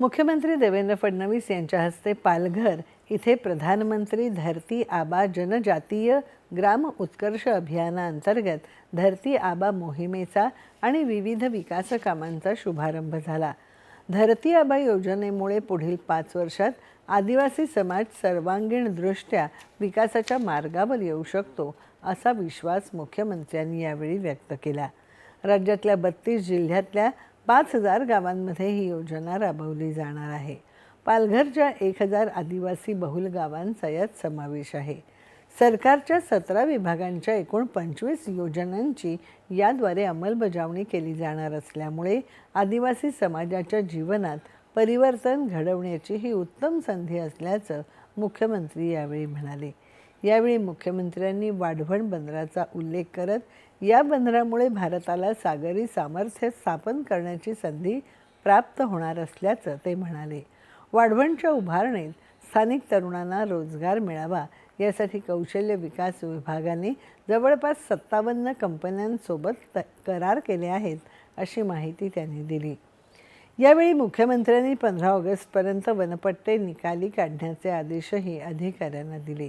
मुख्यमंत्री देवेंद्र फडणवीस यांच्या हस्ते पालघर इथे प्रधानमंत्री धरती आबा जनजातीय ग्राम उत्कर्ष अभियानाअंतर्गत धरती आबा मोहिमेचा आणि विविध विकास कामांचा शुभारंभ झाला. धरती आबा योजनेमुळे पुढील पाच वर्षात आदिवासी समाज सर्वांगीण दृष्ट्या विकासाच्या मार्गावर येऊ शकतो असा विश्वास मुख्यमंत्र्यांनी यावेळी व्यक्त केला. राज्यातल्या बत्तीस जिल्ह्यातल्या पाच हजार गावांमध्ये ही योजना राबवली जाणार आहे. पालघरच्या एक हजार आदिवासी बहुल गावांचा यात समावेश आहे. सरकारच्या सतरा विभागांच्या एकूण पंचवीस योजनांची याद्वारे अंमलबजावणी केली जाणार असल्यामुळे आदिवासी समाजाच्या जीवनात परिवर्तन घडवण्याची ही उत्तम संधी असल्याचं मुख्यमंत्री यावेळी म्हणाले. यावेळी मुख्यमंत्र्यांनी वाढवण बंदराचा उल्लेख करत या बंदरामुळे भारताला सागरी सामर्थ्य स्थापन करण्याची संधी प्राप्त होणार असल्याचं ते म्हणाले. वाढवणच्या उभारणीत स्थानिक तरुणांना रोजगार मिळावा यासाठी कौशल्य विकास विभागाने जवळपास सत्तावन्न कंपन्यांसोबत त करार केले आहेत अशी माहिती त्यांनी दिली. यावेळी मुख्यमंत्र्यांनी पंधरा ऑगस्टपर्यंत वनपट्टे निकाली काढण्याचे आदेशही अधिकाऱ्यांना दिले.